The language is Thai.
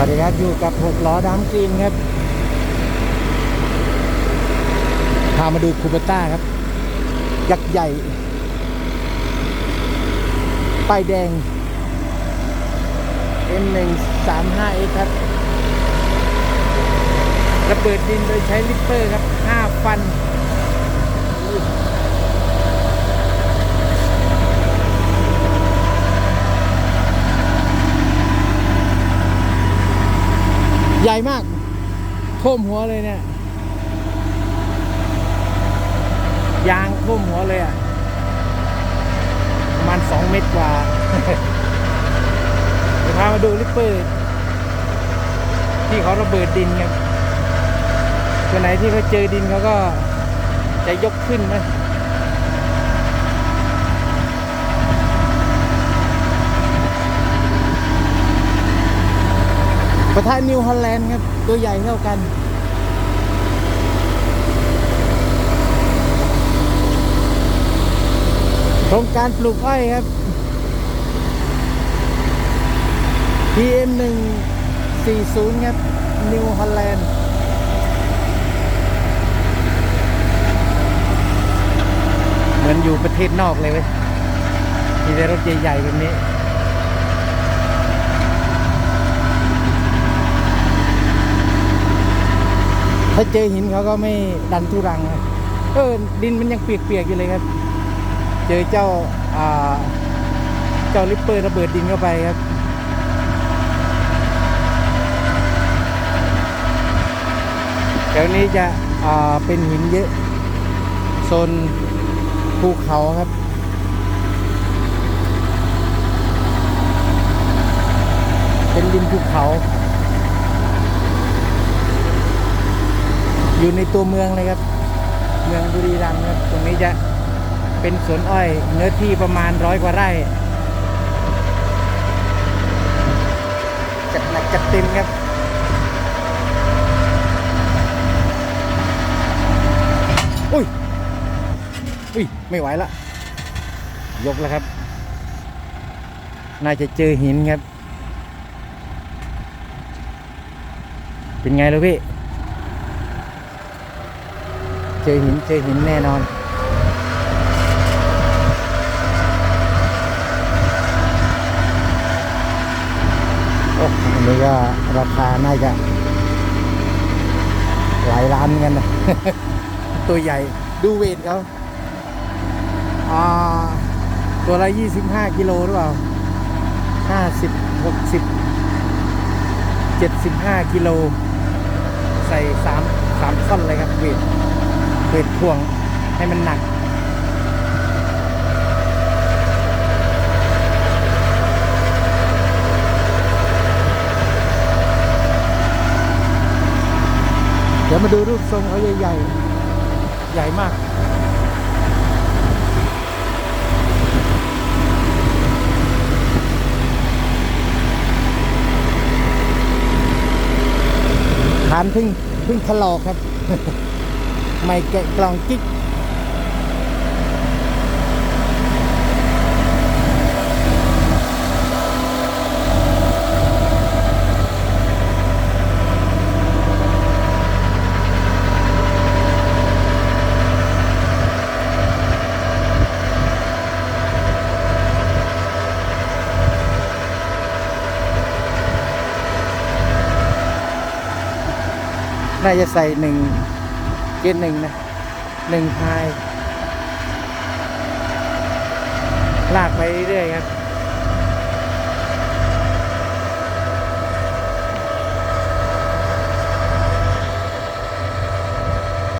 วัสดีครับ อยู่กับหกล้อดำกรีนครับ พามาดูคูเปต้าครับ ยักษ์ใหญ่ป้ายแดง M135X ครับ ระเบิดดินโดยใช้ลิปเปอร์ครับ 5 ฟัน ใหญ่มากท่วมหัวเลยเนี่ย ยางท่วมหัวเลยอะประมาณสองเมตรกว่าเดี๋ยวพามาดูลิปเปอร์ ที่เขาระเบิดดินครับตัวไหนที่เขาเจอดินเขาก็จะยกขึ้นนะ ประธานนิวฮอลแลนด์ครับ ตัวใหญ่เท่ากันโครงการปลูกอ้อยครับ PM 1 40 ครับ นิวฮอลแลนด์เหมือนอยู่ประเทศนอกเลยเว้ยมีแต่รถใหญ่ๆแบบนี้ ถ้าเจอหินเขาก็ไม่ดันทุรังเออดินมันยังเปียกๆอยู่เลยครับ เจอเจ้าอ่าเจ้าลิปเปอร์ระเบิดดินเข้าไปครับแถวนี้จะอ่าเป็นหินเยอะโซนภูเขาครับเป็นดินภูเขา อยู่ในตัวเมืองเลยครับ เมืองบุรีรัมย์ครับตรงนี้จะเป็นสวนอ้อย เนื้อที่ประมาณร้อยกว่าไร่จัดหนักจัดเต็มครับอุ้ยอุ้ยไม่ไหวละยกแล้วครับ น่าจะเจอหินครับ เป็นไงลูกพี่ จอหินเจอหินแน่นอนโอ้อันนี้ก็ราคาน่าจะหลายล้านเหมือนกันนะตัวใหญ่ดูเวทเขาอ่าตัวละยี่สิบห้ากิโลหรือเปล่าห้าสิบหกสิบเจ็ดสิบห้ากิโล ใส่สามสามท่อนเลยครับเวท เวทพ่วงให้มันหนักเดี๋ยวมาดูรูปทรงเขาใหญ่ๆ ใหญ่มาก ฐานเพึ่งเพึ่งถลอกครับ ไม่แกะกล่องกิ๊ก น่าจะใส่หนึ่ง เกียร์หนึ่งนะหนึ่งพาย ลากไปเรื่อยครับ